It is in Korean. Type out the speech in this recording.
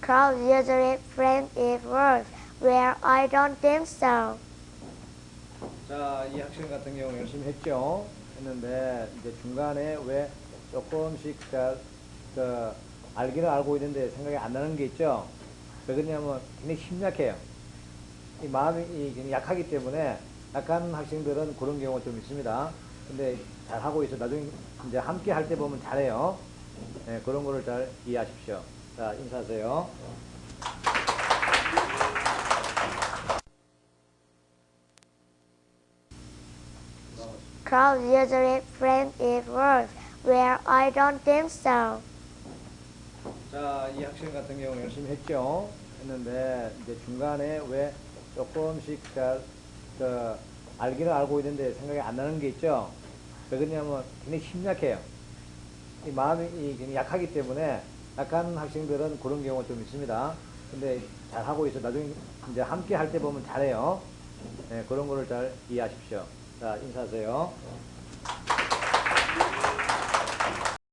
Crowd usually friend is worse. Well, I don't think so. 자, 이 학생 같은 경우 열심히 했죠. 했는데 이제 중간에 왜 조금씩 잘, 그, 알기는 알고 있는데 생각이 안 나는 게 있죠. 왜 그러냐면 굉장히 심약해요. 이 마음이 이 약하기 때문에 약한 학생들은 그런 경우가 좀 있습니다. 근데 잘 하고 있어. 나중에 이제 함께 할 때 보면 잘해요. 네, 그런 거를 잘 이해하십시오. 자, 인사하세요. Crowd usually friend is worse. Well, I don't think so. 자, 이 학생 같은 경우 열심히 했죠. 했는데 이제 중간에 왜 조금씩 잘, 그, 알기는 알고 있는데 생각이 안 나는 게 있죠. 왜 그러냐면 굉장히 심약해요. 이 마음이 이 굉장히 약하기 때문에 약한 학생들은 그런 경우가 좀 있습니다. 근데 잘 하고 있어. 나중에 이제 함께 할 때 보면 잘해요. 네, 그런 거를 잘 이해하십시오. 자, 인사하세요.